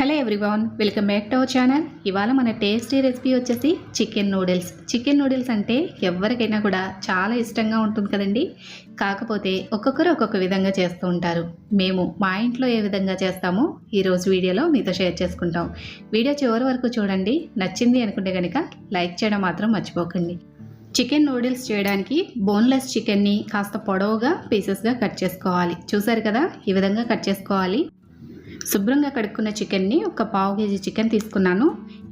Hello everyone welcome back to our channel. ఇవాళ మన tasty recipe వచ్చేసి చికెన్ నూడిల్స్. చికెన్ నూడిల్స్ అంటే ఎవరికైనా కూడా చాలా ఇష్టంగా ఉంటుంది కదండి. కాకపోతే ఒక్కొక్కరు ఒక్కొక్క విధంగా చేస్తూ ఉంటారు. మేము మా ఇంట్లో ఏ విధంగా చేస్తామో ఈరోజు వీడియోలో మీతో షేర్ చేసుకుంటాం. వీడియో చివరి వరకు చూడండి. నచ్చింది అనుకుంటే కనుక లైక్ చేయడం మాత్రం మర్చిపోకండి. చికెన్ నూడిల్స్ చేయడానికి బోన్లెస్ చికెన్ని కాస్త పొడవుగా పీసెస్గా కట్ చేసుకోవాలి. చూసారు కదా? ఈ విధంగా కట్ చేసుకోవాలి. శుభ్రంగా కడుక్కున్న చికెన్ని ఒక పావు కేజీ చికెన్ తీసుకున్నాను.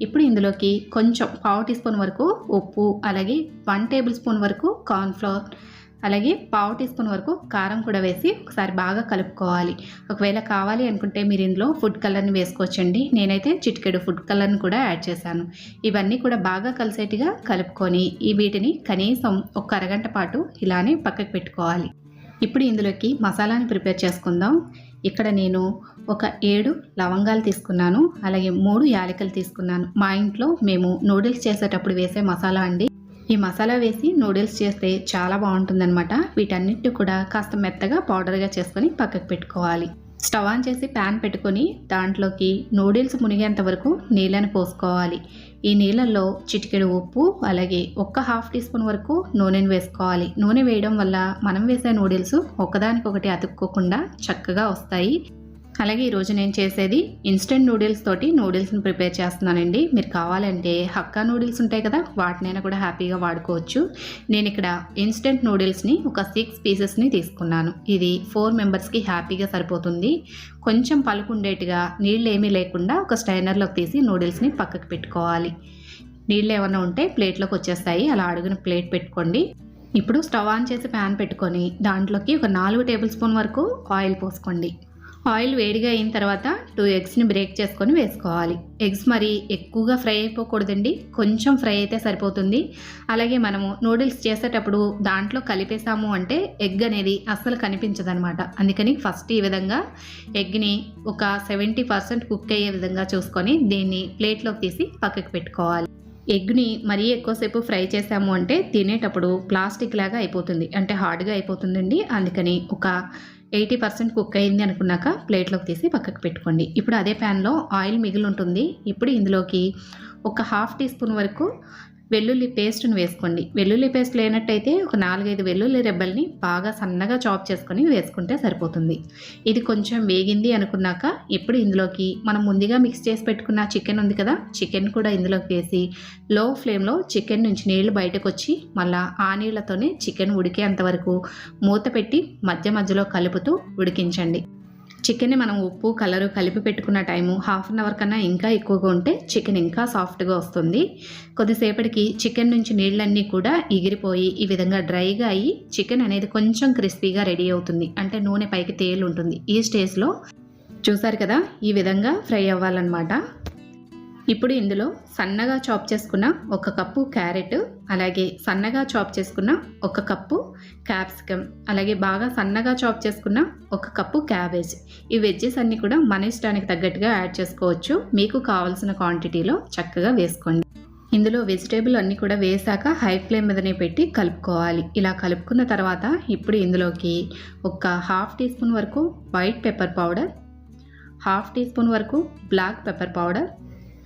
ఇప్పుడు ఇందులోకి కొంచెం పావు టీ స్పూన్ వరకు ఉప్పు అలాగే వన్ టేబుల్ స్పూన్ వరకు కార్న్ఫ్లవర్ అలాగే పావు టీ స్పూన్ వరకు కారం కూడా వేసి ఒకసారి బాగా కలుపుకోవాలి. ఒకవేళ కావాలి అనుకుంటే మీరు ఇందులో ఫుడ్ కలర్ని వేసుకోవచ్చండి. నేనైతే చిటికెడు ఫుడ్ కలర్ని కూడా యాడ్ చేశాను. ఇవన్నీ కూడా బాగా కలిసేట్టుగా కలుపుకొని ఈ వీటిని కనీసం ఒక అరగంట పాటు ఇలానే పక్కకు పెట్టుకోవాలి. ఇప్పుడు ఇందులోకి మసాలాని ప్రిపేర్ చేసుకుందాం. ఇక్కడ నేను ఒక ఏడు లవంగాలు తీసుకున్నాను అలాగే మూడు యాలకులు తీసుకున్నాను. మా ఇంట్లో మేము నూడిల్స్ చేసేటప్పుడు వేసే మసాలా అండి. ఈ మసాలా వేసి నూడిల్స్ చేస్తే చాలా బాగుంటుందన్నమాట. వీటన్నిటిని కూడా కాస్త మెత్తగా పౌడర్గా చేసుకొని పక్కకు పెట్టుకోవాలి. స్టవ్ ఆన్ చేసి ప్యాన్ పెట్టుకొని దాంట్లోకి నూడిల్స్ మునిగేంత వరకు నీళ్ళని పోసుకోవాలి. ఈ నీళ్ళల్లో చిటికెడు ఉప్పు అలాగే ఒక్క హాఫ్ టీ స్పూన్ వరకు నూనెను వేసుకోవాలి. నూనె వేయడం వల్ల మనం వేసే నూడిల్స్ ఒకదానికొకటి అతుక్కోకుండా చక్కగా వస్తాయి. అలాగే ఈరోజు నేను చేసేది ఇన్స్టెంట్ నూడిల్స్ తోటి నూడిల్స్ని ప్రిపేర్ చేస్తున్నానండి. మీరు కావాలంటే హక్కా నూడిల్స్ ఉంటాయి కదా వాటినైనా కూడా హ్యాపీగా వాడుకోవచ్చు. నేను ఇక్కడ ఇన్స్టెంట్ నూడిల్స్ని ఒక సిక్స్ పీసెస్ని తీసుకున్నాను. ఇది ఫోర్ మెంబర్స్కి హ్యాపీగా సరిపోతుంది. కొంచెం పలుకుండేట్టుగా నీళ్ళు ఏమీ లేకుండా ఒక స్టైనర్లోకి తీసి నూడిల్స్ని పక్కకు పెట్టుకోవాలి. నీళ్ళు ఏమైనా ఉంటే ప్లేట్లోకి వచ్చేస్తాయి. అలా అడుగున ప్లేట్ పెట్టుకోండి. ఇప్పుడు స్టవ్ ఆన్ చేసి ప్యాన్ పెట్టుకొని దాంట్లోకి ఒక నాలుగు టేబుల్ స్పూన్ వరకు ఆయిల్ పోసుకోండి. ఆయిల్ వేడిగా అయిన తర్వాత టూ ఎగ్స్ని బ్రేక్ చేసుకొని వేసుకోవాలి. ఎగ్స్ మరి ఎక్కువగా ఫ్రై అయిపోకూడదండి. కొంచెం ఫ్రై అయితే సరిపోతుంది. అలాగే మనము నూడిల్స్ చేసేటప్పుడు దాంట్లో కలిపేసాము అంటే ఎగ్ అనేది అస్సలు కనిపించదనమాట అందుకని ఫస్ట్ ఈ విధంగా ఎగ్ని ఒక సెవెంటీ పర్సెంట్ కుక్ అయ్యే విధంగా చూసుకొని దీన్ని ప్లేట్లోకి తీసి పక్కకు పెట్టుకోవాలి. ఎగ్ని మరీ ఎక్కువసేపు ఫ్రై చేసాము అంటే తినేటప్పుడు ప్లాస్టిక్ లాగా అయిపోతుంది. అంటే హార్డ్గా అయిపోతుందండి. అందుకని ఒక ఎయిటీ పర్సెంట్ కుక్ అయింది అనుకున్నాక ప్లేట్లోకి తీసి పక్కకు పెట్టుకోండి. ఇప్పుడు అదే ప్యాన్లో ఆయిల్ మిగిలి ఉంటుంది. ఇప్పుడు ఇందులోకి ఒక హాఫ్ టీ స్పూన్ వరకు వెల్లుల్లి పేస్ట్ని వేసుకోండి. వెల్లుల్లి పేస్ట్ లేనట్టయితే ఒక నాలుగైదు వెల్లుల్లి రెబ్బల్ని బాగా సన్నగా చాప్ చేసుకొని వేసుకుంటే సరిపోతుంది. ఇది కొంచెం వేగింది అనుకున్నాక ఇప్పుడు ఇందులోకి మనం ముందుగా మిక్స్ చేసి పెట్టుకున్న చికెన్ ఉంది కదా చికెన్ కూడా ఇందులోకి వేసి లో ఫ్లేమ్లో చికెన్ నుంచి నీళ్ళు బయటకు వచ్చి మళ్ళీ ఆ నీళ్ళతోనే చికెన్ ఉడికేంత వరకు మూత పెట్టి మధ్య మధ్యలో కలుపుతూ ఉడికించండి. చికెన్ని మనం ఉప్పు కలరు కలిపి పెట్టుకున్న టైము హాఫ్ అన్ అవర్ కన్నా ఇంకా ఎక్కువగా ఉంటే చికెన్ ఇంకా సాఫ్ట్గా వస్తుంది. కొద్దిసేపటికి చికెన్ నుంచి నీళ్ళన్నీ కూడా ఎగిరిపోయి ఈ విధంగా డ్రైగా అయ్యి చికెన్ అనేది కొంచెం క్రిస్పీగా రెడీ అవుతుంది. అంటే నూనె పైకి తేలు ఉంటుంది. ఈ స్టేజ్లో చూసారు కదా ఈ విధంగా ఫ్రై అవ్వాలన్నమాట. ఇప్పుడు ఇందులో సన్నగా చాప్ చేసుకున్న ఒక కప్పు క్యారెట్ అలాగే సన్నగా చాప్ చేసుకున్న ఒక కప్పు క్యాప్సికమ్ అలాగే బాగా సన్నగా చాప్ చేసుకున్న ఒక కప్పు క్యాబేజ్. ఈ వెజ్జెస్ అన్నీ కూడా మన ఇష్టానికి తగ్గట్టుగా యాడ్ చేసుకోవచ్చు. మీకు కావాల్సిన క్వాంటిటీలో చక్కగా వేసుకోండి. ఇందులో వెజిటేబుల్ అన్నీ కూడా వేసాక హై ఫ్లేమ్ మీదనే పెట్టి కలుపుకోవాలి. ఇలా కలుపుకున్న తర్వాత ఇప్పుడు ఇందులోకి ఒక హాఫ్ టీ స్పూన్ వరకు white pepper powder half tea spoon వరకు black pepper powder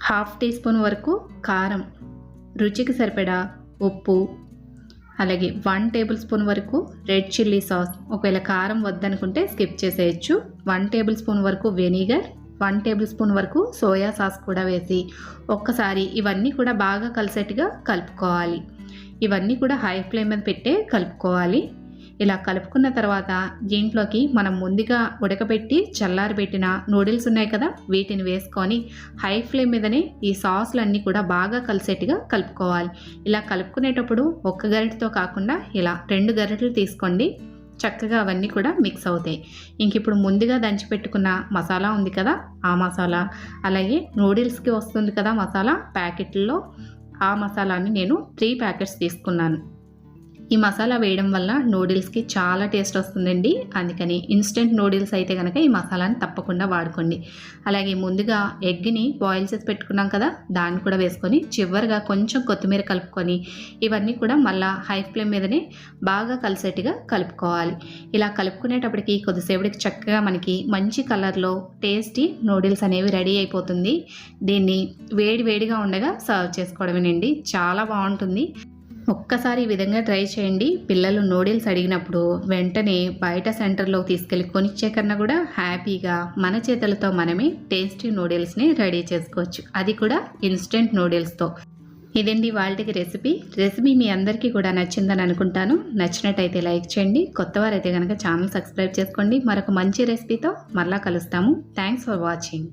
half tea spoon వరకు కారం. రుచికి సరిపడా ఉప్పు అలాగే వన్ టేబుల్ స్పూన్ వరకు రెడ్ చిల్లీ సాస్. ఒకవేళ కారం వద్దనుకుంటే స్కిప్ చేసేయచ్చు. వన్ టేబుల్ స్పూన్ వరకు వెనిగర్ వన్ టేబుల్ స్పూన్ వరకు సోయా సాస్ కూడా వేసి ఒక్కసారి ఇవన్నీ కూడా బాగా కలిసేట్టుగా కలుపుకోవాలి. ఇవన్నీ కూడా హై ఫ్లేమ్ మీద పెట్టే కలుపుకోవాలి. ఇలా కలుపుకున్న తర్వాత దీంట్లోకి మనం ముందుగా ఉడకబెట్టి చల్లారబెట్టిన నూడిల్స్ ఉన్నాయి కదా వీటిని వేసుకొని హై ఫ్లేమ్ మీదనే ఈ సాసులన్నీ కూడా బాగా కలిసేట్టుగా కలుపుకోవాలి. ఇలా కలుపుకునేటప్పుడు ఒక్క గరిటతో కాకుండా ఇలా రెండు గరిటలు తీసుకోండి. చక్కగా అవన్నీ కూడా మిక్స్ అవుతాయి. ఇంక ఇప్పుడు ముందుగా దంచి పెట్టుకున్న మసాలా ఉంది కదా ఆ మసాలా అలాగే నూడిల్స్కి వస్తుంది కదా మసాలా ప్యాకెట్లో ఆ మసాలాని నేను త్రీ ప్యాకెట్స్ తీసుకున్నాను. ఈ మసాలా వేయడం వల్ల నూడిల్స్కి చాలా టేస్ట్ వస్తుందండి. అందుకని ఇన్స్టెంట్ నూడిల్స్ అయితే కనుక ఈ మసాలాని తప్పకుండా వాడుకోండి. అలాగే ముందుగా ఎగ్ని బాయిల్ చేసి పెట్టుకున్నాం కదా దాన్ని కూడా వేసుకొని చివరిగా కొంచెం కొత్తిమీర కలుపుకొని ఇవన్నీ కూడా మళ్ళా హై ఫ్లేమ్ మీదనే బాగా కలిసేట్టుగా కలుపుకోవాలి. ఇలా కలుపుకునేటప్పటికి కొద్దిసేపటికి చక్కగా మనకి మంచి కలర్లో టేస్టీ నూడిల్స్ అనేవి రెడీ అయిపోతుంది. దీన్ని వేడి వేడిగా ఉండగా సర్వ్ చేసుకోవడమేనండి. చాలా బాగుంటుంది. ఒక్కసారి ఈ విధంగా ట్రై చేయండి. పిల్లలు నూడిల్స్ అడిగినప్పుడు వెంటనే బయట సెంటర్లో తీసుకెళ్ళి కొనిచ్చే కన్నా కూడా హ్యాపీగా మన చేతులతో మనమే టేస్టీ నూడిల్స్ని రెడీ చేసుకోవచ్చు. అది కూడా ఇన్స్టెంట్ నూడిల్స్తో. ఇదండి వాళ్ళకి రెసిపీ. రెసిపీ మీ అందరికీ కూడా నచ్చిందని అనుకుంటాను. నచ్చినట్టయితే లైక్ చేయండి. కొత్త వారైతే కనుక ఛానల్ సబ్స్క్రైబ్ చేసుకోండి. మరొక మంచి రెసిపీతో మరలా కలుస్తాము. Thanks for watching.